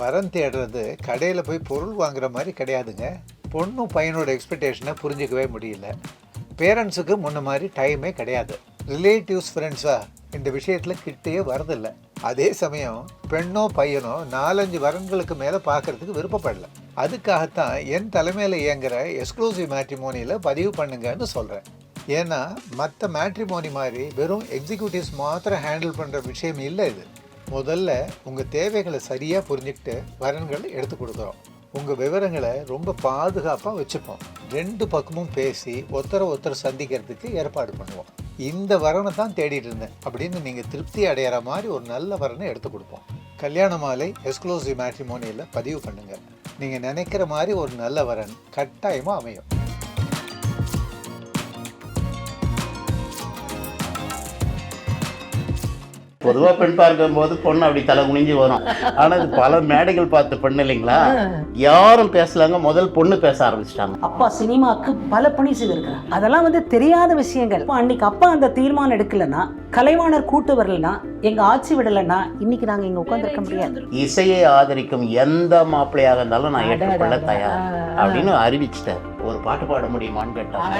வரம் தேடுறது கடையில் போய் பொருள் வாங்குற மாதிரி கிடையாதுங்க. பொண்ணும் பையனோட எக்ஸ்பெக்டேஷனை புரிஞ்சிக்கவே முடியல. பேரண்ட்ஸுக்கு முன்ன மாதிரி டைமே கிடையாது. ரிலேட்டிவ்ஸ் ஃப்ரெண்ட்ஸாக இந்த விஷயத்தில் கிட்டேயே வரதில்லை அதே சமயம் பெண்ணோ பையனோ நாலஞ்சு வரன்களுக்கு மேலே பார்க்கறதுக்கு விருப்பப்படல. அதுக்காகத்தான் என் தலைமையில் இயங்குற எக்ஸ்க்ளூசிவ் மேட்ரிமோனியில் பதிவு பண்ணுங்கன்னு சொல்கிறேன் ஏன்னா மற்ற மேட்ரிமோனி மாதிரி வெறும் எக்ஸிக்யூட்டிவ்ஸ் மாத்திரம் ஹேண்டில் பண்ணுற விஷயம் இல்லை இது. முதல்ல உங்கள் தேவைகளை சரியாக புரிஞ்சுக்கிட்டு வரன்கள் எடுத்து கொடுக்குறோம். உங்கள் விவரங்களை ரொம்ப பாதுகாப்பாக வச்சுப்போம். ரெண்டு பக்கமும் பேசி ஒருத்தரை ஒருத்தர் சந்திக்கிறதுக்கு ஏற்பாடு பண்ணுவோம். இந்த வரனை தான் தேடிட்டு இருந்தேன். அப்படின்னு நீங்கள் திருப்தி அடையிற மாதிரி ஒரு நல்ல வரனை எடுத்து கொடுப்போம். கல்யாண மாலை எக்ஸ்க்ளூசிவ் மேட்ரிமோனியில் பதிவு பண்ணுங்கள் நீங்கள் நினைக்கிற மாதிரி ஒரு நல்ல வரன் கட்டாயமாக அமையும். பொதுவா பெண் பார்க்கும் போது பொண்ணு அப்படி தலை குனிஞ்சு வரும். ஆனா இது பல மேடைகள் பார்த்த பெண் இல்லைங்களா? யாரும் பேசலாங்க முதல் பொண்ணு பேச ஆரம்பிச்சிட்டாங்க. அப்பா சினிமாக்கு பல பணி செய்திருக்கிறார் அதெல்லாம் வந்து தெரியாத விஷயங்கள். அன்னைக்கு அப்பா அந்த தீர்மானம் எடுக்கலன்னா கலைவாணர் கூட்டு வரலனா எங்க ஆட்சி விடலைன்னா இன்னைக்கு நாங்க இங்க உட்கார்ந்திருக்க முடியாது. இசையை ஆதரிக்கும் எந்த மாப்பிள்ளையாக இருந்தாலும் நான் ஏற்றுக்கொள்ள தயார். அப்படின்னு அறிவிச்சிட்டார். ஒரு பாட்டு பாட முடியுமான்னு கேட்டாங்க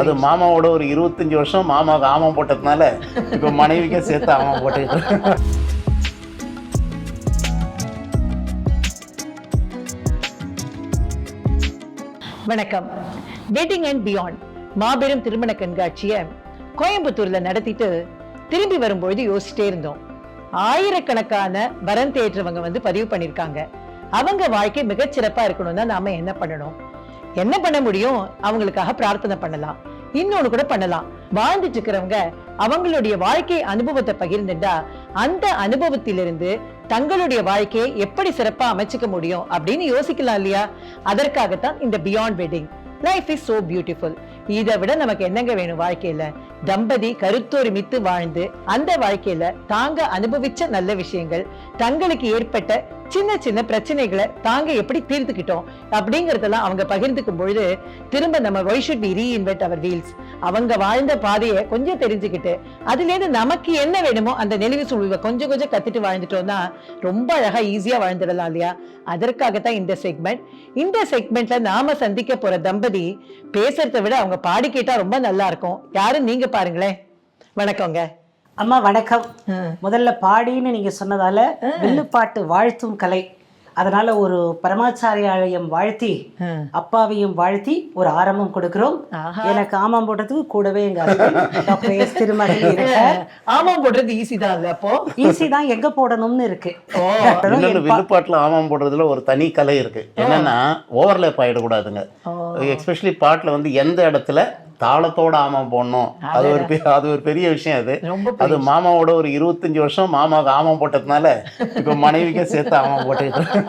அது மாமாவோட ஒரு இருபத்தஞ்சு வருஷம் மாமாவுக்கு ஆமாம் போட்டதுனால இப்ப மனைவிக்கே சேர்த்து ஆமாம் போட்டுக்கிட்டு வணக்கம். வெட்டிங் அண்ட் பியாண்ட் மாபெரும் திருமண கண்காட்சியை கோயம்புத்தூர்ல நடத்திட்டு திரும்பி வரும்பொழுது யோசிச்சிட்டே இருந்தோம். ஆயிரக்கணக்கான வரன் தேடுறவங்க வந்து பதிவு பண்ணிருக்காங்க. அவங்க வாழ்க்கை மிகச்சிறப்பா இருக்கணும்னா நாம என்ன பண்ணணும்? என்ன பண்ண முடியும்? அவங்களுக்காக பிரார்த்தனை பண்ணலாம். இன்னொன்னு கூட பண்ணலாம். வாழ்ந்துட்டு இருக்கிறவங்க அவங்களுடைய வாழ்க்கை அனுபவத்தை பகிர்ந்துட்டா அந்த அனுபவத்திலிருந்து தங்களுடைய வாழ்க்கையை எப்படி சிறப்பா அமைச்சுக்க முடியும் அப்படின்னு யோசிக்கலாம் இல்லையா? அதற்காகத்தான் இந்த beyond wedding life is so beautiful இதை விட நமக்கு என்னங்க வேணும் வாழ்க்கையில? தம்பதி கருத்தொருமித்து வாழ்ந்து அந்த வாழ்க்கையில தாங்க அனுபவிச்ச நல்ல விஷயங்கள் தங்களுக்கு ஏற்பட்ட சின்ன சின்ன பிரச்சனைகளை தாங்க எப்படி தீர்த்துக்கிட்டோம் அப்படிங்கறதெல்லாம் அவங்க பகிர்ந்துக்கும் பொழுது திரும்ப நம்ம why should be reinvent our wheels அவங்க வாழ்ந்த பாதையை கொஞ்சம் தெரிஞ்சுக்கிட்டு அதுல இருந்து நமக்கு என்ன வேணுமோ அந்த நெளிவு சுழிவை கொஞ்சம் கொஞ்சம் கத்துட்டு வாழ்ந்துட்டோம்னா ரொம்ப அழகா ஈஸியா வாழ்ந்துடலாம் இல்லையா? அதற்காகத்தான் இந்த செக்மெண்ட் இந்த செக்மெண்ட்ல நாம சந்திக்க போற தம்பதி பேசுறதை விட அவங்க பாடி கேட்டா ரொம்ப நல்லா இருக்கும். யாரும் நீங்க பாருங்களேன். வணக்கங்க. அம்மா வணக்கம். முதல்ல பாடின்னு நீங்க சொன்னதால வில்லுப்பாட்டு வாழ்த்தும் கலை. அதனால ஒரு பரமாச்சாரியாலயம் வாழ்த்தி அப்பாவையும் வாழ்த்தி ஒரு ஆரம்பம் கொடுக்கிறோம். எனக்கு ஆமாம் போட்டதுக்கு கூடவே எங்க டாக்டர் எஸ் திருமகன் இருக்கார். ஆமா போடுறது ஈஸி தான் இல்ல அப்போ? ஈஸி தான் எங்க போடணும்னு இருக்கு. வில்லுப்பாட்டில் ஆமாம் போடுறதுல ஒரு தனி கலை இருக்கு. என்னன்னா ஓவர்லேப் ஆயிடக்கூடாதுங்க. எஸ்பெஷலி பாட்டில் வந்து எந்த இடத்துல தாளத்தோட ஆமாம் போடணும். அது ஒரு பெ- அது ஒரு பெரிய விஷயம் அது. அது மாமாவோட ஒரு இருபத்தஞ்சு வருஷம் மாமாவுக்கு ஆமாம் போட்டதுனால இப்ப மனைவிக்கே சேர்த்து ஆமாம் போட்டுக்கிட்டு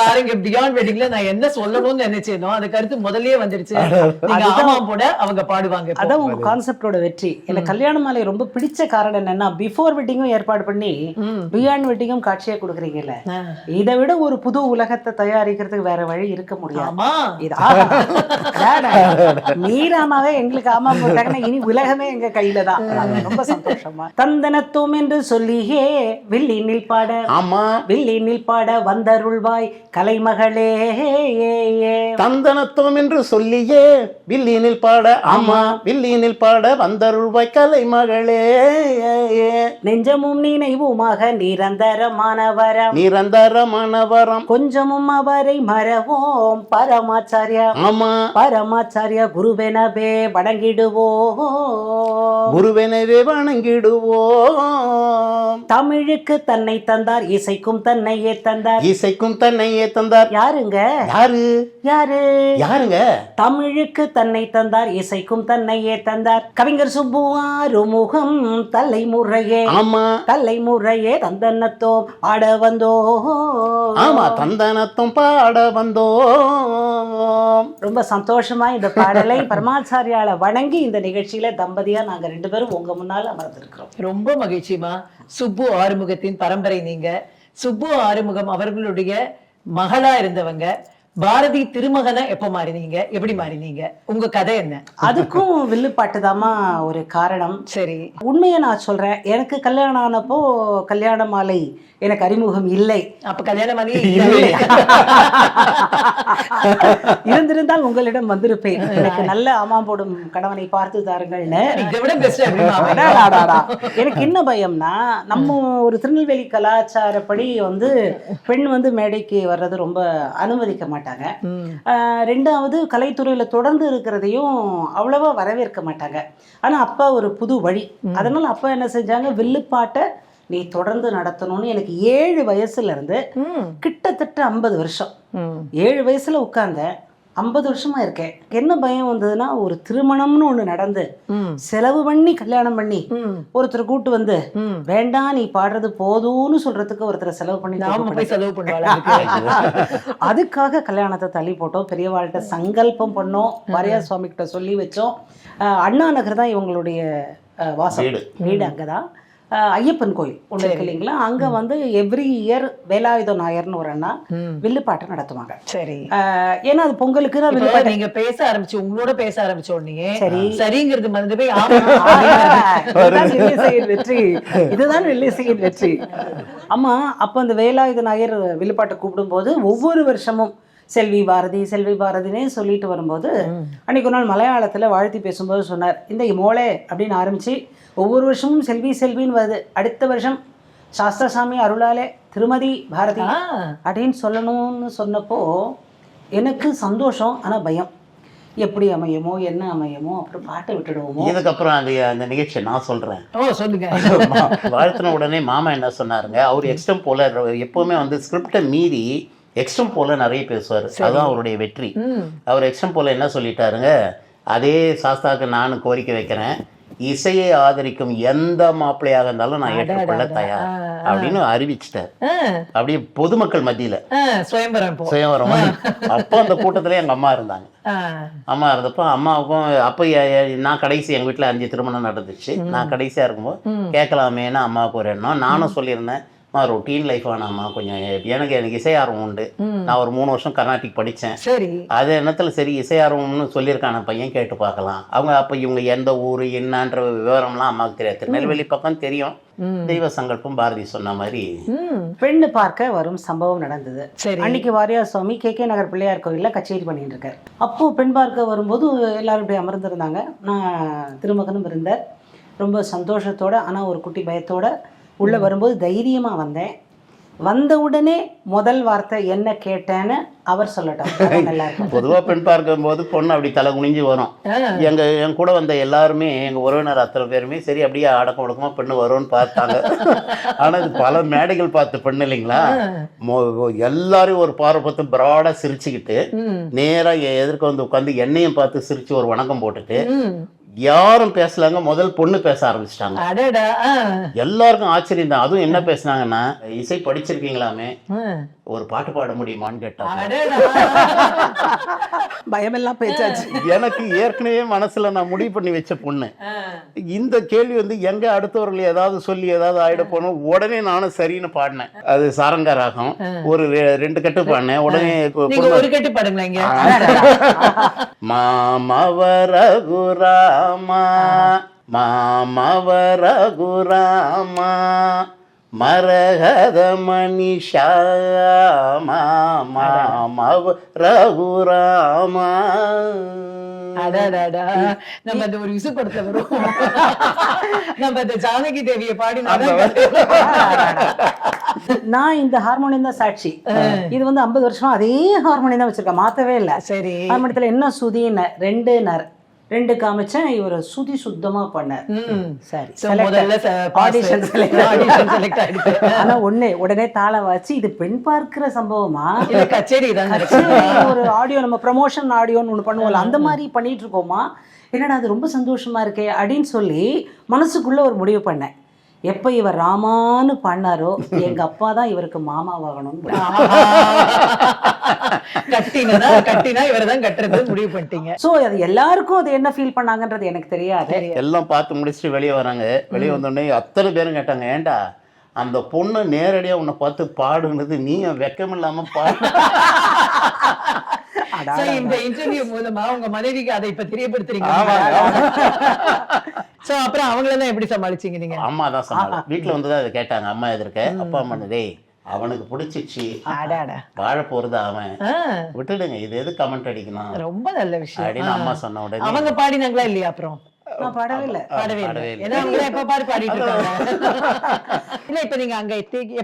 பாருங்க பியாண்ட் வெட்டிங்ல நான் என்ன சொல்லணும்னு நினைச்சேனோ அந்த கருத்து முதல்லயே வந்துருச்சு. நீங்க. ஆமா போட அவங்க பாடுவாங்க. அதான் உங்க கான்செப்டோட வெற்றி. எனக்கு கல்யாண மாலை ரொம்ப பிடிச்ச காரணம் என்னன்னா பிஃபோர் வெட்டிங்கும் ஏற்பாடு பண்ணி. பியாண்ட் வெட்டிங்கும் காட்சியா கொடுக்குறீங்கல்ல. இதை விட ஒரு புது உலகத்தை தயாரிக்கிறதுக்கு வேற வழி இருக்க முடியாது. ஆமா. இது. மீராமாவே எங்களுக்கு ஆமா போட்டாங்கன்னா இனி உலகமே எங்க கையில தான். ரொம்ப சந்தோஷமா. தந்தனத்துவம் என்று சொல்லியே வில்லினில் பாட. ஆமா. வில்லினில் பாட வந்தருள்வாய் கலைமகளே தந்தனத்துவம் என்று சொல்லியே வில்லினில் பாட ஆமா வில்லினில் பாட வந்தருள்வாய் கலை மகளே நெஞ்சமும் நினைவுமாக நிரந்தரமான வரம் நிரந்தரமான வரம் கொஞ்சமும் அவரை மறவோம் பரமாச்சாரியா. ஆமா. பரமாச்சாரியா குருவெனவே வணங்கிடுவோம். குருவெனவே வணங்கிடுவோம். தமிழுக்கு தன்னை தந்தார் இசைக்கும் தன்னையே தந்தார். இசைக்கும் தன்னையே தந்தார். யாருங்க? யாரு? யாரு? யாருங்க? தமிழுக்கு தன்னை தந்தார் இசைக்கும் தன்னையே தந்தார். கவிஞர் சுப்பு ஆறுமுகம் தலைமுறையே. ஆமா. தலைமுறையே தந்தனத்தோம் ஆட வந்தோ ஆமா தந்தனத்தும் பாட வந்தோம். ரொம்ப சந்தோஷமா இந்த பாடலை பரமாச்சாரியால வணங்கி இந்த நிகழ்ச்சியில தம்பதியா நாங்க ரெண்டு பேரும் உங்க முன்னால அமர்ந்திருக்கிறோம். ரொம்ப மகிழ்ச்சிமா சுப்பு ஆறுமுகத்தின் பரம்பரை நீங்க. சுப்பு ஆறுமுகம் அவர்களுடைய மகளா இருந்தவங்க. பாரதி திருமகனா எப்ப மாறினீங்க? எப்படி மாறினீங்க? உங்க கதை என்ன? அதுக்கும் வில்லுப்பாட்டு தாமா ஒரு காரணம். சரி. உண்மையை நான் சொல்றேன். எனக்கு கல்யாணம் ஆனப்போ கல்யாண மாலை எனக்கு அறிமுகம் இல்லை. அப்ப கல்யாணம் இல்லை. இருந்திருந்தால் உங்களிடம் வந்திருப்பேன். எனக்கு நல்ல ஆமாம் போடும் கணவனை பார்த்து தாருங்கள்னு. எனக்கு என்ன பயம்னா நம்ம ஒரு திருநெல்வேலி கலாச்சாரப்படி வந்து பெண் வந்து மேடைக்கு வர்றது ரொம்ப அனுமதிக்க மாட்டாங்க. ஆஹ் ரெண்டாவது கலைத்துறையில தொடர்ந்து இருக்கிறதையும் அவ்வளவா வரவேற்க மாட்டாங்க. ஆனா அப்பா ஒரு புது வழி. அதனால அப்பா என்ன செஞ்சாங்க? வில்லுப்பாட்டை நீ தொடர்ந்து நடத்தணும்னு எனக்கு ஏழு வயசுல இருந்து கிட்டத்தட்ட ஐம்பது வருஷம். ஏழு வயசுல உட்கார்ந்தேன் ஐம்பது வருஷமா இருக்கேன். என்ன பயம் வந்ததுன்னா ஒரு திருமணம்னு ஒண்ணு நடந்து செலவு பண்ணி கல்யாணம் பண்ணி ஒருத்தர் கூட்டு வந்து வேண்டாம் நீ பாடுறது போதும்னு சொல்றதுக்கு ஒருத்தர் செலவு பண்ணி நாம கூட்டு போய் செலவு அதுக்காக கல்யாணத்தை தள்ளி போட்டோம். பெரியவாள்கிட்ட சங்கல்பம் பண்ணோம். வாரியார் சுவாமி கிட்ட சொல்லி வச்சோம். அஹ் அண்ணா நகர் தான் இவங்களுடைய வாசம் வீடு. அங்கதான். ஐயப்பன் கோயில் ஒன்று இருக்கு இல்லைங்களா? அங்க வந்து எவ்ரி இயர் வேலாயுத நாயர்னு ஒரு அண்ணா வில்லுப்பாட்டை நடத்துவாங்க. சரி. ஏன்னா அது பொங்கலுக்கு தான் இப்போ வில்லுப்பாட்டு நீங்க பேச ஆரம்பிச்சு உங்களோட பேச ஆரம்பிச்ச உடனே சரி. சரிங்கிறது மறந்து போய் ஆமா இதுதான் வெற்றி. இதுதான் வில்லிசையின் வெற்றி. அம்மா அப்ப அந்த வேலாயுத நாயர் வில்லுப்பாட்டை கூப்பிடும்போது ஒவ்வொரு வருஷமும் செல்வி பாரதி செல்வி பாரதினே சொல்லிட்டு வரும்போது அன்னைக்கு ஒரு நாள் மலையாளத்துல வாழ்த்தி பேசும்போது சொன்னார் இந்த மோளே அப்படின்னு ஆரம்பிச்சு ஒவ்வொரு வருஷமும் செல்வி செல்வின்னு வருது. அடுத்த வருஷம் சாஸ்திரசாமி அருளாலே திருமதி பாரதி. அப்படின்னு சொல்லணும்னு சொன்னப்போ எனக்கு சந்தோஷம் ஆனா பயம். எப்படி அமையுமோ என்ன அமையுமோ அப்புறம் பாட்டை விட்டுடுவோமோ. இதுக்கப்புறம் அந்த அந்த நிகழ்ச்சியை நான் சொல்றேன். ஓ சொல்லுங்க. வாழ்த்தின உடனே மாமா என்ன சொன்னாருங்க அவர் எக்ஸ்டம் போல எப்பவுமே வந்து ஸ்கிரிப்டை மீறி எக்ஸ்டம் போல நிறைய பேசுவார். அதுதான் அவருடைய வெற்றி. அவர் எக்ஸ்டம் போல என்ன சொல்லிட்டாருங்க அதே சாஸ்தாவுக்கு நான் கோரிக்கை வைக்கிறேன். இசையை ஆதரிக்கும் எந்த மாப்பிள்ளையாக இருந்தாலும் நான் ஏற்றுக்கொள்ள தயார் அப்படின்னு அறிவிச்சிட்டார். ஆ, அப்படியே பொதுமக்கள் மத்தியில. சுயம்பரம் போ. சுயவரம் அப்போ அந்த கூட்டத்துல எங்க அம்மா இருந்தாங்க. அம்மா இருந்தப்போ அம்மாவுக்கும் அப்போ நான் கடைசி எங்கள் வீட்டில் அஞ்சு திருமணம் நடந்துச்சு. நான் கடைசியாக இருக்கும்போது கேட்கலாமேன்னு அம்மாவுக்கு ஒரு எண்ணம். நானும் சொல்லியிருந்தேன் ரொட்டீன் லைஃப் வேணாம்மா கொஞ்சம் எனக்கு எனக்கு இசை ஆர்வம் உண்டு நான் ஒரு மூணு வருஷம் கர்நாடிக் படித்தேன். சரி. அது எண்ணத்தில் சரி இசை ஆர்வம்னு சொல்லியிருக்கான பையன் கேட்டு பார்க்கலாம். அவங்க அப்போ இவங்க எந்த ஊர் என்னன்ற விவரம்லாம் அம்மாவுக்கு தெரியாது. திருநெல்வேலி பக்கம் தெரியும். தெய்வ சங்கல்பம் பாரதி சொன்ன மாதிரி. பெண்ணு பார்க்க வரும் சம்பவம் நடந்தது. சரி. அன்னைக்கு வாரியார் சுவாமி கே. கே. நகர் பிள்ளையார் கோயில்ல கச்சேரி பண்ணிட்டு இருக்காரு. அப்போ பெண் பார்க்க வரும்போது எல்லாரும் இப்படி அமர்ந்திருந்தாங்க. நான் திருமகனும் இருந்தேன். ரொம்ப சந்தோஷத்தோட ஆனா ஒரு குட்டி பயத்தோட உள்ள வரும்போது தைரியமா வந்தேன். வந்த உடனே முதல் வார்த்தை என்ன கேட்டேன்னு அவர் சொல்லட்டும். பொதுவாக பெண் பார்க்கும்போது பொண்ணு அப்படி தலை குனிஞ்சு வரும். எங்க என் கூட வந்த எல்லாருமே எங்க உறவினர் அத்தனை பேருமே சரி அப்படியே அடக்கம் ஒடுக்கமா பெண்ணு வரும்னு பார்த்தாங்க. ஆனா இது பல மேடைகள் பார்த்த பெண்ணு இல்லைங்களா? எல்லாரும் ஒரு பார்வை பார்த்து பிராடா சிரிச்சுக்கிட்டு ம், நேரா என் எதிர்க்க வந்து உட்காந்து என்னையும் பார்த்து சிரிச்சு ஒரு வணக்கம் போட்டுட்டு. யாரும் பேசலாங்க முதல் பொண்ணு பேச ஆரம்பிச்சிட்டாங்க. எல்லாருக்கும் ஆச்சரியம் தான். அதுவும் என்ன பேசுனாங்கன்னா இசை படிச்சிருக்கீங்களாமே. ஒரு பாட்டு பாட முடியுமான்னு கேட்டாங்க. அடடா. பயமெல்லாம் பேச்சாச்சு எனக்கு ஏற்கனவே மனசுல நான் முடிவு பண்ணி வச்ச பொண்ணு. இந்த கேள்வி வந்து எங்க அடுத்தவர்கள் ஏதாவது சொல்லி ஏதாவது ஆயிட போனோம் உடனே நானும் சரின்னு பாடினேன். அது சாரங்க ராகம் ஒரு ரெ- ரெண்டு கட்டு பாடினேன். உடனே ஒரு கட்டு பாடுங்களா இங்க மாமவரகுராமா மாமவரகுராமா. மரகத மணிஷா மாமவ ரகுராமா அடடடா நம்ம அந்த ஒரு விசு வரும். நம்ம அந்த ஜானகி தேவியை பாடினா நான் இந்த ஹார்மோனியம் தான் சாட்சி. இது வந்து ஐம்பது வருஷமா அதே ஹார்மோனியம் தான் வச்சிருக்கேன். மாத்தவே இல்லை. சரி. ஹார்மோனியத்தில் என்ன சுதின்னு ரெண்டு நர் ரெண்டு காமிச்சேன் இவர் சுதி சுத்தமா பண்ணார். சரி. ஆடிஷன் ஆயிடுச்சு. ஆனா ஒண்ணு உடனே தாள வாச்சு இது பெண் பார்க்கிற சம்பவமா? கச்சேரி ஒரு ஆடியோ நம்ம ப்ரமோஷன் ஆடியோன்னு ஒன்று பண்ணுவோம்ல அந்த மாதிரி பண்ணிட்டு இருக்கோமா? என்னடா அது ரொம்ப சந்தோஷமா இருக்கே அப்படின்னு சொல்லி மனசுக்குள்ள ஒரு முடிவு பண்ணேன். எப்ப இவர் ராமான்னு பண்ணாரோ எங்க அப்பா தான் இவருக்கு மாமாவாகணும்னு கட்டினா கட்டினா இவர்தான் கட்டுறது முடிவு பண்ணிட்டீங்க. ஸோ அது எல்லாருக்கும் அது என்ன ஃபீல் பண்ணாங்கன்றது எனக்கு தெரியாது. எல்லாம் பார்த்து முடிச்சுட்டு வெளியே வராங்க. வெளியே வந்தோடனே அத்தனை பேரும் கேட்டாங்க ஏன்டா அந்த பொண்ணு நேரடியா உன்னை பார்த்து பாடுனது நீ வெக்கம் இல்லாம பாடு இந்த இன்டர்வியூ மூலமா உங்க மனைவிக்கு அதை இப்ப தெரியப்படுத்துறீங்க சோ அப்புறம் அவங்களெல்லாம் எப்படி சமாளிச்சீங்க நீங்க? அம்மா தான் சொன்னாங்க வீட்டில் வந்து தான் அதை கேட்டாங்க. அம்மா எதிர்க்க. அப்பா அம்மா டேய் அவனுக்கு பிடிச்சிச்சு. வாழ போறது அவன். விட்டுடுங்க இது எது கமெண்ட் அடிக்கணும்? ரொம்ப நல்ல விஷயம். அப்படின்னு அம்மா சொன்ன உடனே. அவங்க பாடினாங்களா இல்லையா அப்புறம்? பாடவே இல்லை. பாடவே பாடவே இல்லை. இல்லை. ஏன்னா அவங்க எப்ப பாரு பாடிட்டு இருக்காங்க. இல்ல இப்ப நீங்க அங்க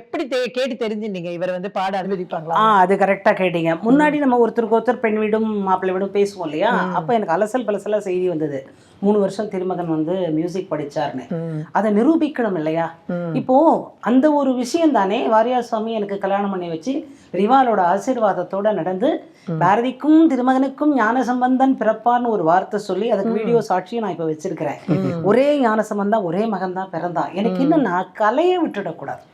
எப்படி கேட்டு இவர் வந்து பாட அனுமதிப்பாங்களா? ஆ அது கரெக்டா கேட்டீங்க. முன்னாடி நம்ம ஒருத்தருக்கு ஒருத்தர் பெண் வீடும் மாப்பிள்ளை வீடும் பேசுவோம் இல்லையா? அப்ப எனக்கு அலசல் பலசலா செய்தி வந்தது. மூணு வருஷம் திருமகன் வந்து மியூசிக் படிச்சாருன்னு. அதை நிரூபிக்கணும் இல்லையா? இப்போ அந்த ஒரு விஷயம் தானே வாரியார் சுவாமி எனக்கு கல்யாணம் பண்ணி வச்சு ரிவாலோட ஆசீர்வாதத்தோட நடந்து பாரதிக்கும் திருமகனுக்கும் ஞான சம்பந்தன் பிறப்பார்னு ஒரு வார்த்தை சொல்லி அதுக்கு வீடியோ சாட்சியும் நான் இப்ப வச்சிருக்கிறேன். ஒரே ஞான சம்பந்தம் ஒரே மகன் தான் பிறந்தான் எனக்கு இன்னும் நான் கலையை விட்டுடக்கூடாது.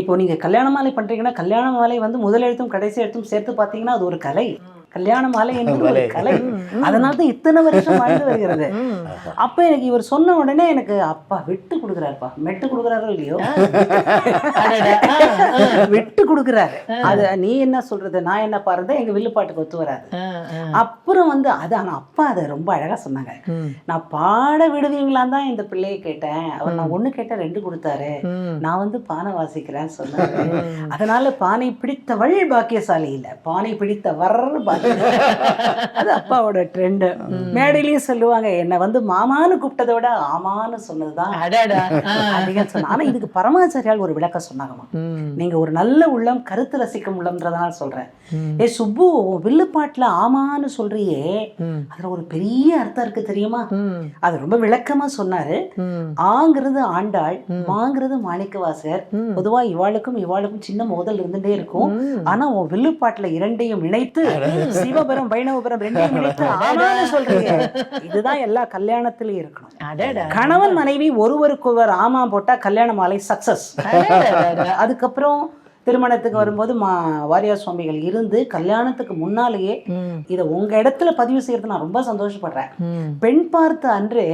இப்போ நீங்க கல்யாண மாலை பண்றீங்கன்னா கல்யாண மாலை வந்து முதல் எழுத்தும் கடைசி எழுத்தும் சேர்த்து பார்த்தீங்கன்னா அது ஒரு கலை. கல்யாண மாலை ஒரு கலை. அதனால தான் இத்தனை வருஷம் வாழ்ந்து வருகிறது. அப்ப எனக்கு இவர் சொன்ன உடனே எனக்கு அப்பா விட்டு கொடுக்குறாருப்பா. மெட்டு கொடுக்குறாரோ இல்லையோ. விட்டு கொடுக்குறாரு. அது நீ என்ன சொல்றது? நான் என்ன பாருறது எங்க வில்லுப்பாட்டுக்கு ஒத்து வராது. அப்புறம் வந்து அது ஆனா அப்பா அதை ரொம்ப அழகா சொன்னாங்க. நான் பாட விடுவீங்களான்னு தான் இந்த பிள்ளையை கேட்டேன். அவர் நான் ஒண்ணு கேட்டேன் ரெண்டு கொடுத்தாரு. நான் வந்து பானை வாசிக்கிறேன்னு சொன்னாரு. அதனால பானை பிடித்தவள் பாக்கியசாலி இல்ல பானை பிடித்தவர் பாக்கியசாலி அது அப்பாவோட ட்ரெண்ட் மேடையிலயும் சொல்லுவாங்க என்னை வந்து மாமான்னு கூப்பிட்டதை விட ஆமான்னு சொன்னதுதான். அதிகம் சொன்ன. ஆனா இதுக்கு பரமாச்சாரியால் ஒரு விளக்கம் சொன்னாங்கம்மா. நீங்க ஒரு நல்ல உள்ளம் கருத்து ரசிக்கும் உள்ளம்ன்றதுனால சொல்றேன். ஏ சுப்பு வில்லுப்பாட்டுல ஆமான்னு சொல்றியே. அதுல ஒரு பெரிய அர்த்தம் இருக்கு தெரியுமா. அது ரொம்ப விளக்கமா சொன்னாரு. ஆங்கிறது ஆண்டாள் மாங்கிறது மாணிக்கவாசகர். பொதுவா இவாளுக்கும் இவாளுக்கும் சின்ன மோதல் இருந்துட்டே இருக்கும். ஆனா உன் வில்லுப்பாட்டுல இரண்டையும் இணைத்து சிவபுரம் வைணவபுரம் ஆமான்னு சொல்றீங்க இதுதான் எல்லா கல்யாணத்திலயும் இருக்கணும் அடடா. கணவன் மனைவி ஒருவருக்கொருவர் ஆமா போட்டா கல்யாண மாலை சக்சஸ். அதுக்கப்புறம் திருமணத்துக்கு வரும்போது மா வாரியார் சுவாமிகள் இருந்து கல்யாணத்துக்கு முன்னாலேயே. இதை உங்க இடத்துல பதிவு செய்யறது நான் ரொம்ப சந்தோஷப்படுறேன். பெண் பார்த்த அன்றே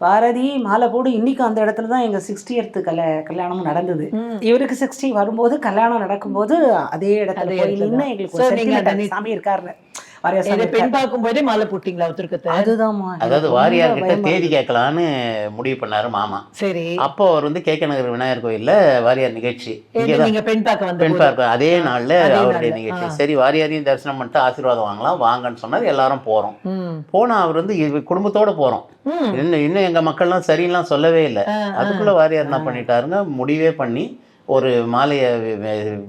பாரதி மாலை போடு இன்னைக்கு அந்த இடத்துல தான் எங்க சிக்ஸ்டியர்த்து கல்ய கல்யாணமும் நடந்தது. இவருக்கு சிக்ஸ்டி வரும்போது கல்யாணம் நடக்கும்போது அதே இடத்துல தான். எங்களுக்கு சாமி இருக்காருன்னு. வாரியார் பெண். பார்க்கும் போதே மாலை போட்டீங்களா ஒருத்தருக்கத்தை அதுதான்மா அதாவது வாரியார் கிட்ட தேதி கேட்கலான்னு முடிவு பண்ணாரு மாமா. சரி. அப்போ அவர் வந்து கேக்க நகர் விநாயகர் கோயில்ல வாரியார் நிகழ்ச்சி. நீங்க பெண் பார்க்க வந்த பெண்? பார்க்க அதே நாள்ல அவருடைய நிகழ்ச்சி. சரி வாரியாரையும் தரிசனம் பண்ணிட்டு ஆசீர்வாதம் வாங்கலாம் வாங்கன்னு சொன்னார் எல்லாரும் போறோம். ம். போனா அவர் வந்து குடும்பத்தோட போறோம். ம். இன்னும் இன்னும் எங்க மக்கள்லாம் சரிலாம் சொல்லவே இல்லை. அதுக்குள்ள வாரியார் என்ன பண்ணிட்டாருங்க முடிவே பண்ணி ஒரு மாலையை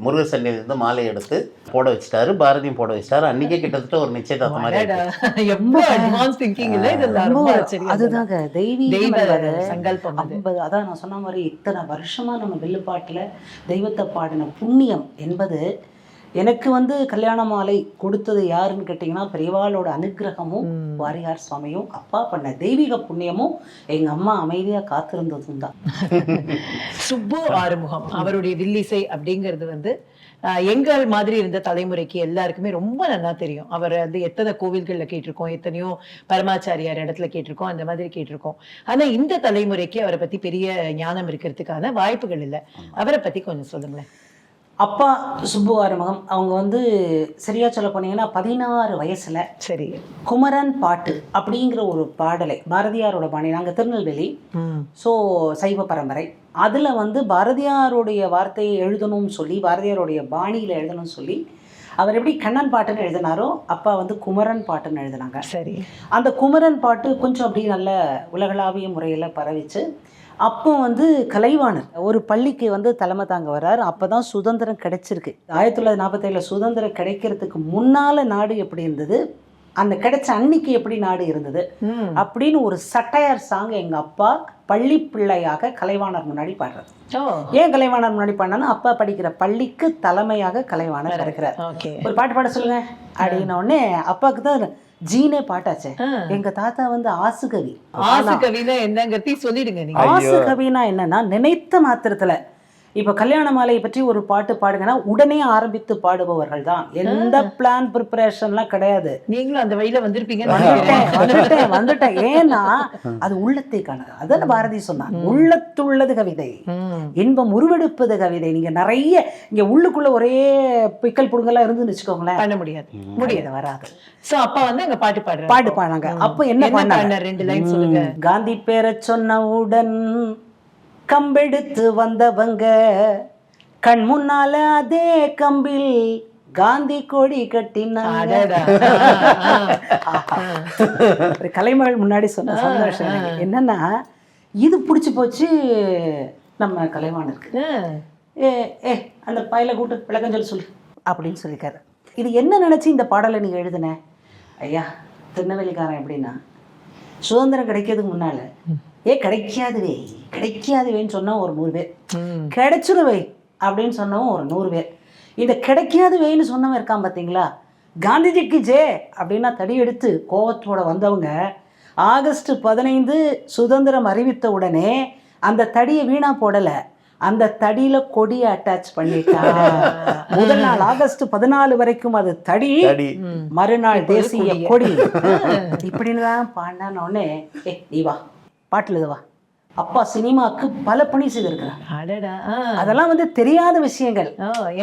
முருகர் சன்னிதிலிருந்து மாலையை எடுத்து போட வச்சுட்டாரு பாரதியும் போட வச்சுட்டாரு அன்னைக்கே கிட்டத்தட்ட ஒரு நிச்சயதார்த்தம் மாதிரி. எவ்வளவு advanced thinking இல்ல ரொம்ப ரொம்ப. அதுதாங்க தெய்வீகம் தெய்வ என்பது சங்கல்பம். ஐம்பது அதான் நான் சொன்ன மாதிரி இத்தனை வருஷமா நம்ம வில்லுப்பாட்டுல தெய்வத்தை பாடின புண்ணியம் என்பது எனக்கு வந்து கல்யாண மாலை கொடுத்தது யாருன்னு கேட்டிங்கன்னா பெரியவாளோட அனுக்கிரகமும் வாரியார் சுவாமியும் அப்பா பண்ண தெய்வீக புண்ணியமும் எங்க அம்மா அமைதியா காத்திருந்ததும் தான். சுப்பு ஆறுமுகம் அவருடைய வில்லிசை அப்படிங்கிறது வந்து எங்கள் மாதிரி இருந்த தலைமுறைக்கு எல்லாருக்குமே ரொம்ப நல்லா தெரியும். அவர் வந்து எத்தனை கோவில்கள்ல கேட்டிருக்கோம் எத்தனையோ பரமாச்சாரியார் இடத்துல கேட்டிருக்கோம் அந்த மாதிரி கேட்டிருக்கோம். ஆனா இந்த தலைமுறைக்கு அவரை பத்தி பெரிய ஞானம் இருக்கிறதுக்கான வாய்ப்புகள் இல்லை. அவரை பத்தி கொஞ்சம் சொல்லுங்களேன். அப்பா சுப்பு ஆறுமுகம் அவங்க வந்து சரியா சொல்ல போனீங்கன்னா பதினாறு வயசுல சரி. குமரன் பாட்டு அப்படிங்கிற ஒரு பாடலை பாரதியாரோட பாணி நாங்கள் திருநெல்வேலி. ஸோ சைவ பரம்பரை. அதில் வந்து பாரதியாருடைய வார்த்தையை எழுதணும்னு சொல்லி பாரதியாருடைய பாணியில் எழுதணும்னு சொல்லி அவர் எப்படி கண்ணன் பாட்டுன்னு எழுதினாரோ அப்பா வந்து குமரன் பாட்டுன்னு எழுதினாங்க. சரி. அந்த குமரன் பாட்டு கொஞ்சம் அப்படியே நல்ல உலகளாவிய முறையில் பரவிச்சு அப்போ வந்து கலைவாணர் ஒரு பள்ளிக்கு வந்து தலைமை தாங்க வர்றார். அப்போ தான் சுதந்திரம் கிடைச்சிருக்கு. ஆயிரத்தி தொள்ளாயிரத்தி நாற்பத்தேழில் சுதந்திரம் கிடைக்கிறதுக்கு முன்னால் நாடு எப்படி இருந்தது? அந்த கிடைச்ச அன்னைக்கு எப்படி நாடு இருந்தது. அப்படின்னு ஒரு சட்டையர் சாங் எங்கள் அப்பா பள்ளி பிள்ளையாக கலைவாணர் முன்னாடி பாடுறது. ஏன் கலைவாணர் முன்னாடி பாடினா அப்பா படிக்கிற பள்ளிக்கு தலைமையாக கலைவாணர் இருக்கிறார் ஒரு பாட்டு பாட சொல்லுங்க. அப்படின்ன உடனே அப்பாவுக்கு தான் ஜீனே பாட்டாச்சே. எங்க தாத்தா வந்து ஆசுகவி. ஆசு கவிதை என்னங்கிறதையும் சொல்லிடுங்க நீங்க. ஆசு கவினா என்னன்னா நினைத்த மாத்திரத்துல இப்போ கல்யாண மாலையை பற்றி ஒரு பாட்டு பாடுங்கன்னா உடனே ஆரம்பித்து பாடுபவர்கள் தான் எந்த பிளான் ப்ரிப்பரேஷன்லாம் கிடையாது. நீங்களும் அந்த வழியில வந்திருப்பீங்கன்னு வந்துட்டேன். வந்துட்டேன் ஏன்னா அது உள்ளத்தை காணுது. அதான் பாரதி சொன்னான். உள்ளத்துள்ளது கவிதை. இன்பம் உருவெடுப்பது கவிதை. நீங்க நிறைய இங்க உள்ளுக்குள்ள ஒரே பிக்கல் புடுங்கெல்லாம் இருந்துன்னு வச்சுக்கோங்களேன். பண்ண முடியாது. முடியாது வராது. சோ அப்பா வந்து அங்க பாட்டு பாடுறாரு. பாடு பாடுறாங்க. அப்ப என்ன பண்ணாங்க? பாடினார்? ரெண்டு லைன் சொல்லுங்க. காந்தி பேரை சொன்னவுடன் கம்பெடுத்து வந்தவங்க கண் முன்னால அதே கம்பில் காந்தி கொடி கட்டினாங்க. ஒரு கலைமகள் முன்னாடி சொன்ன சந்தோஷம். என்னன்னா இது பிடிச்சி போச்சு நம்ம கலைவாணருக்கு. ஏ ஏ அந்த பையில கூட்டு விளக்கம் சொல்லி சொல்லு அப்படின்னு சொல்லியிருக்காரு இது என்ன நினச்சி இந்த பாடலை நீங்கள் எழுதுன ஐயா திருநெல்வேலிக்காரன் எப்படின்னா சுதந்திரம் கிடைக்கிறதுக்கு முன்னால ஏ கிடைக்காதுவே கிடைக்காதுவேன்னு சொன்னா ஒரு நூறு பேர். கிடைச்சிருவே அப்படின்னு சொன்னவன் ஒரு நூறு பேர். இந்த கிடைக்காதுவேன்னு சொன்னவன் இருக்கான் பார்த்தீங்களா காந்திஜிக்கு ஜே அப்படின்னா தடி எடுத்து கோவத்தோட வந்தவங்க ஆகஸ்ட் பதினைந்து சுதந்திரம் அறிவித்த உடனே அந்த தடியை வீணா போடல. அந்த தடியில கொடியை அட்டாச் பண்ணிட்டா. முதல் நாள் ஆகஸ்ட் பதினாலு வரைக்கும் அது தடி. மறுநாள் தேசிய கொடி. இப்படின்னு தான் பாடினோடனே ஏ நீ வா. பாட்டுல வா. அப்பா சினிமாக்கு பல பணி செய்திருக்கிறார். அதெல்லாம் வந்து தெரியாத விஷயங்கள்.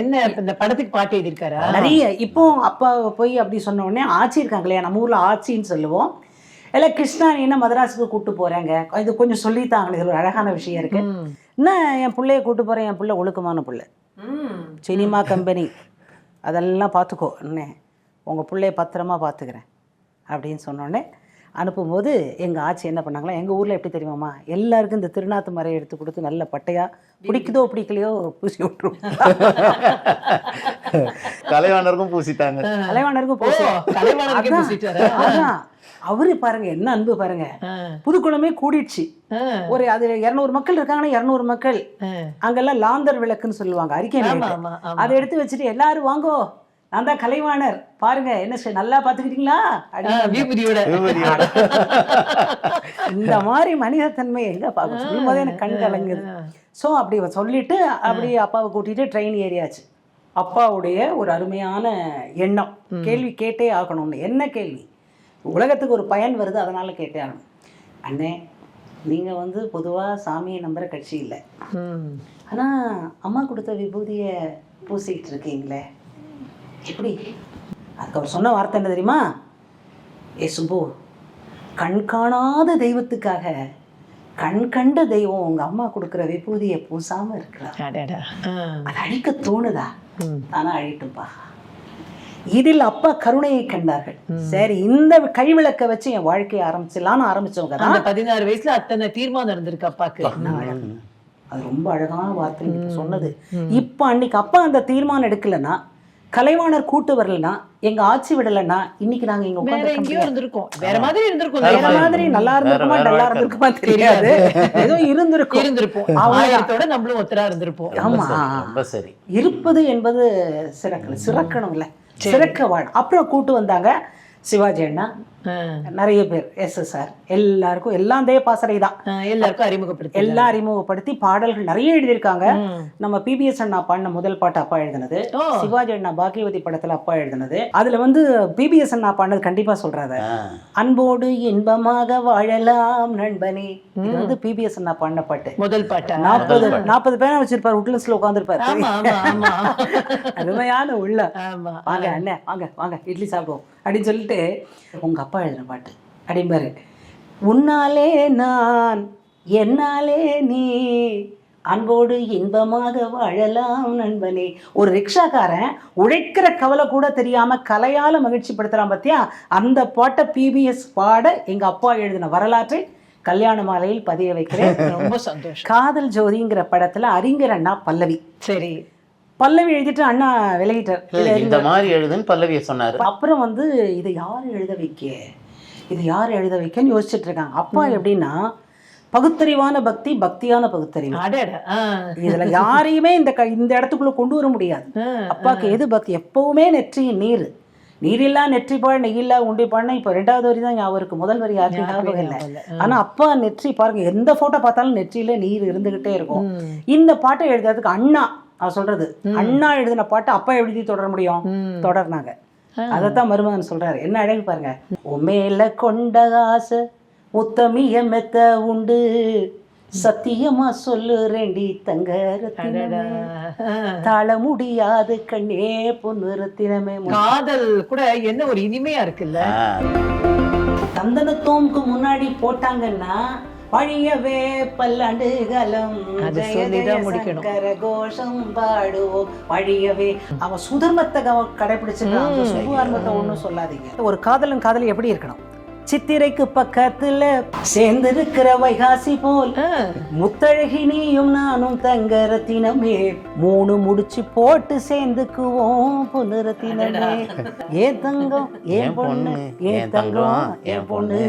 என்ன இந்த படத்துக்கு பாட்டு எழுதியிருக்காரா? நிறைய இப்போ அப்பா போய் அப்படி சொன்ன உடனே ஆச்சி இருக்காங்க இல்லையா? நம்ம ஊர்ல ஆச்சின்னு சொல்லுவோம். இல்லை கிருஷ்ணா நீ என்ன மதராஸுக்கு கூட்டு போறேங்க? இது கொஞ்சம் சொல்லித்தாங்க இது ஒரு அழகான விஷயம் இருக்கு. என்ன என் பிள்ளைய கூட்டு போறேன்? என் பிள்ளை ஒழுக்கமான பிள்ளை. ம். Cinema company. அதெல்லாம் பார்த்துக்கோ அண்ணே. உங்கள் பிள்ளைய பத்திரமா பார்த்துக்கிறேன் அப்படின்னு சொன்னோடனே அனுப்பும்போது எங்கள் ஆச்சி என்ன பண்ணாங்களா எங்கள் ஊரில் எப்படி தெரியுமாம்மா எல்லாருக்கும் இந்த திருநாத்து மரையை எடுத்து கொடுத்து நல்ல பட்டையா பிடிக்குதோ பிடிக்கலையோ பூசி விட்டுரும். கலைவாணருக்கும் பூசிட்டாங்க. கலைவாணருக்கும் பூசி கலைவாணருக்கே அதான், பூசிட்டாரா? அவரு பாருங்க என்ன அன்பு பாருங்க. புதுக்குளமே கூடிடுச்சு. ஒரு அது இரநூறு மக்கள் இருக்காங்கன்னா இரநூறு மக்கள். அங்கெல்லாம் லாந்தர் விளக்குன்னு சொல்லுவாங்க அறிக்கை அதை எடுத்து வச்சுட்டு எல்லாரும் வாங்கோ நான் தான் கலைவாணர். பாருங்க என்ன செய்ய நல்லா பாத்துக்கிட்டீங்களா. இந்த மாதிரி மனிதத்தன்மை எங்க பார்க்க சொல்லும் போதே எனக்கு கண் கலங்குது. ஸோ அப்படி சொல்லிட்டு அப்படி அப்பாவை கூட்டிட்டு ட்ரெயின் ஏறியாச்சு. அப்பாவுடைய ஒரு அருமையான எண்ணம். கேள்வி கேட்டே ஆகணும்னு. என்ன கேள்வி? உலகத்துக்கு ஒரு பயன் வருது அதனால கேட்டே ஆகணும். அண்ணே நீங்க வந்து பொதுவா சாமியை நம்புற கட்சி இல்லை. ம். ஆனா அம்மா கொடுத்த விபூதியை பூசிக்கிட்டு இருக்கீங்களே. எப்படி? அதுக்கு அவர் சொன்ன வார்த்தை என்ன தெரியுமா? ஏ சுப்பு கண் காணாத தெய்வத்துக்காக கண் கண்ட தெய்வம் உங்க அம்மா கொடுக்குற விபூதியை பூசாம இருக்கிறா. அது அழிக்க தோணுதா. தானா அழிட்டும்பா இதில் அப்பா கருணையை கண்டார்கள். சரி இந்த கைவிளக்க வச்சு என் வாழ்க்கையை ஆரம்பிச்சிடலாம்னு ஆரம்பிச்சவங்க தான் அந்த பதினாறு வயசுல அத்தனை தீர்மானம் இருந்திருக்கு அப்பாக்கு. அது ரொம்ப அழகான வார்த்தை சொன்னது. இப்போ அன்னைக்கு அப்பா அந்த தீர்மானம் எடுக்கலன்னா கலைவாணர் கூட்டு வரலனா எங்க ஆட்சி விடலைன்னா இன்னைக்கு நாங்க இங்க வேற உட்கார்ந்து இருந்திருக்கும். வேற மாதிரி இருந்திருக்கும். வேற? மாதிரி நல்லா இருந்திருக்குமா. நல்லா. இருந்திருக்குமா தெரியாது. ஏதோ இருந்திருக்கும். இருந்திருப்போம். ஆயிரத்தோட நம்மளும் ஒத்தரா இருந்திருப்போம். ஆமா. ரொம்ப சரி. இருப்பது என்பது சிறக்கணும். சிறக்கணும்ல. சிறக்க வாழ் அப்புறம் கூட்டு வந்தாங்க. சிவாஜி அண்ணா. நிறைய பேர் எஸ்எஸ்ஆர் எல்லாருக்கும் எல்லாம் தே பாசறை தான். எல்லாருக்கும் அறிமுகப்படுத்தி. எல்லாம் அறிமுகப்படுத்தி பாடல்கள் நிறைய எழுதியிருக்காங்க. நம்ம பிபிஎஸ் அண்ணா பாடின முதல் பாட்டு அப்பா எழுதினது. சிவாஜி அண்ணா பாக்கியவதி படத்துல அப்பா எழுதினது. அதுல வந்து பிபிஎஸ் அண்ணா பாடினது கண்டிப்பா சொல்றாரு. அன்போடு இன்பமாக வாழலாம் நண்பனே. இது வந்து பிபிஎஸ் அண்ணா பாடின பாட்டு. முதல் பாட்டா? நாற்பது நாற்பது பேரை வச்சிருப்பாரு உட்லன்ஸ்ல உட்காந்துருப்பாரு ஆமா ஆமா ஆமா. அருமையான உள்ள. வாங்க அண்ணே வாங்க வாங்க இட்லி சாப்பிடுவோம். அப்படின்னு சொல்லிட்டு உங்க அப்பா எழுதின பாட்டு. அப்படிம்பாரு உன்னாலே நான் என்னாலே நீ அன்போடு இன்பமாக வாழலாம் நண்பனே. ஒரு ரிக்ஷாக்காரன் உழைக்கிற கவலை கூட தெரியாம கலையால மகிழ்ச்சி படுத்துறான் பார்த்தியா அந்த பாட்டை பிபிஎஸ் பாட எங்க அப்பா எழுதின வரலாற்றை கல்யாண மாலையில் பதிய வைக்கிறேன். ரொம்ப சந்தோஷம். காதல் ஜோதிங்கிற படத்துல அறிஞர் அண்ணா பல்லவி. சரி. பல்லவி எழுதிட்டு அண்ணா விலகிட்டார். இந்த மாதிரி எழுதுன்னு பல்லவியை சொன்னாரு. அப்புறம் வந்து இதை யார் எழுத வைக்க? இது யார் எழுத வைக்கன்னு யோசிச்சுட்டு இருக்காங்க. அப்பா எப்படின்னா பகுத்தறிவான பக்தி பக்தியான பகுத்தறிவு. இதுல யாரையுமே இந்த இந்த இடத்துக்குள்ள கொண்டு வர முடியாது. ஆ. அப்பாக்கு எது பக்தி? எப்பவுமே நெற்றியின் நீர். நீரில்லா நெற்றிப்பாள் நெய்யில்லா உண்டிப்பாள்னா இப்போ ரெண்டாவது வரி தான் ஞாபகம் இருக்கு. முதல் வரி யாருக்கும் ஞாபகம் இல்லை. ஆனா அப்பா நெற்றி பாருங்க எந்த போட்டோ பார்த்தாலும் நெற்றியில நீர் இருந்துகிட்டே இருக்கும். இந்த பாட்டை எழுதுறதுக்கு அண்ணா அவர் சொல்றது அண்ணா எழுதின பாட்டை அப்பா எழுதி தொடர முடியும்? தொடர்னாங்க. அதைத்தான் மருமகன் சொல்றாரு. என்ன அழகு பாருங்க. உமேல கொண்ட ஆசை உத்தமிய மெத்த உண்டு. சத்தியமா சொல்லு ரெண்டி தங்க. தாழ முடியாது கண்ணே பொண்ணு ரத்தினமே காதல் கூட என்ன ஒரு இனிமையா இருக்குல்ல? தந்தனத்தோம்க்கு முன்னாடி போட்டாங்கன்னா பழியவே பல்லாண்டு காலம் அது ஜெய சொல்லிதான் ஜெய முடிக்கணும். சங்கர கோஷம் பாடுவோம். பழியவே அவன் சுதர்மத்தை கடைபிடிச்சிருக்கான் அந்த சுகுவார்மத்தை ஒன்றும் சொல்லாதீங்க. ஒரு காதலன் காதலி எப்படி இருக்கணும்? சித்திரைக்கு பக்கத்துல சேர்ந்திருக்கிற வைகாசி போல் முத்தழகி நீயும் நானும் தங்க ரத்தினமே மூணு முடிச்சு போட்டு சேர்ந்துக்குவோம் பொண்ணு ரத்தினமே ஏன் தங்கம்? ஏன் பொண்ணு? ஏன் தங்கம்? ஏன் பொண்ணு?